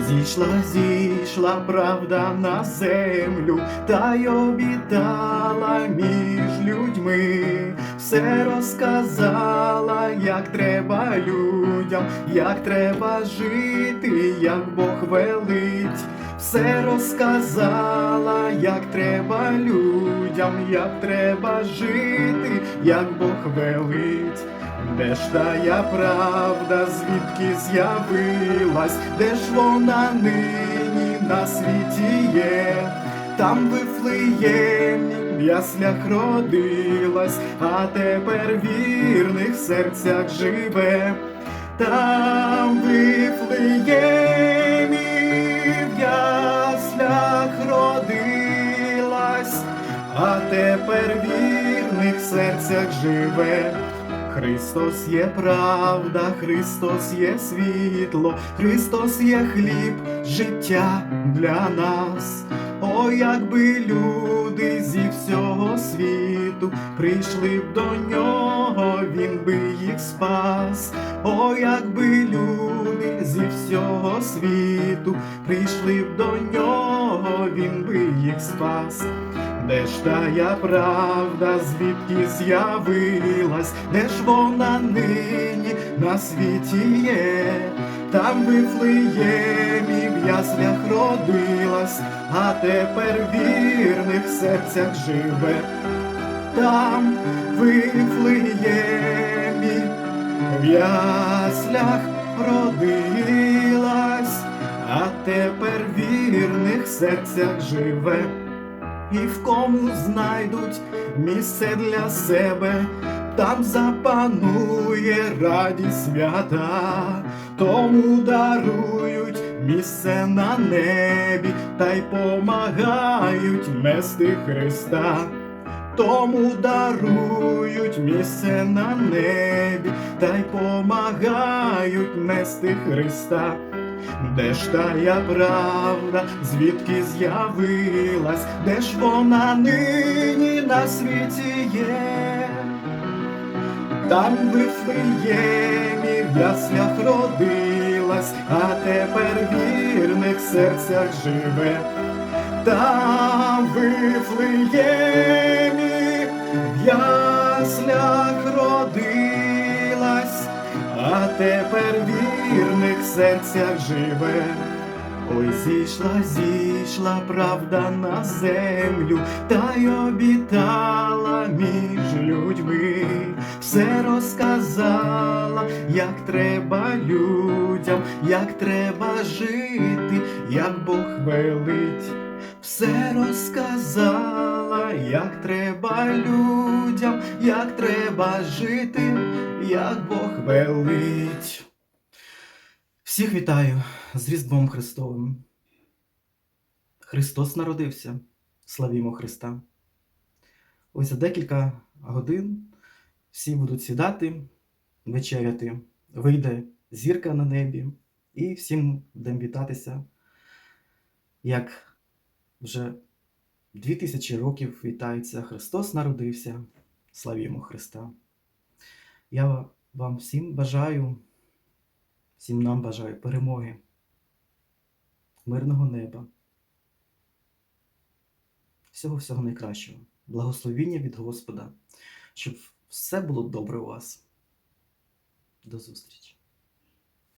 зійшла, зійшла правда на землю, та й обітала між людьми, все розказала, як треба людям, як треба жити, як Бог велить, все розказала, як треба людям, як треба жити, як Бог велить. Де ж тая правда, звідки з'явилась, де ж вона нині на світі є, там в Вифлеємі в яслях родилась, а тепер в вірних серцях живе, там в Вифлеємі в яслях родилась, а тепер в вірних серцях живе. Христос є правда, Христос є світло, Христос є хліб, життя для нас. О, якби люди зі всього світу прийшли б до нього, він би їх спас. О, якби люди зі всього світу прийшли б до нього, він би їх спас. Де ж тая правда, звідки з'явилась, де ж вона нині? На світі є, там Вифлеємі в яслях родилась, а тепер вірних серцях живе, там Вифлеємі в яслях родилась, а тепер вірних серцях живе і в кому знайдуть місце для себе, там запанує радість свята, тому дарують місце на небі та й помагають нести Христа. Тому дарують місце на небі та й помагають нести Христа. Де ж тая правда, звідки з'явилась, де ж вона нині на світі є? Там в Вифлеємі в яслях родилась, а тепер вірних серцях живе. Там Вифлеємі а тепер вірних серцях живе. Ой, зійшла, зійшла правда на землю, та й обітала між людьми, все розказала, як треба людям, як треба жити, як Бог велить, все розказала, як треба людям, як треба жити, як Бог велить. Всіх вітаю з Різдвом Христовим. Христос народився. Славімо Христа. Ось за декілька годин всі будуть сідати, вечеряти. Вийде зірка на небі, і всім будемо вітатися, як вже дві тисячі років вітається Христос народився. Славімо Христа. Я вам всім бажаю. Всім нам бажаю перемоги, мирного неба, всього всього найкращого, благословіння від Господа, щоб все було добре у вас. До зустрічі!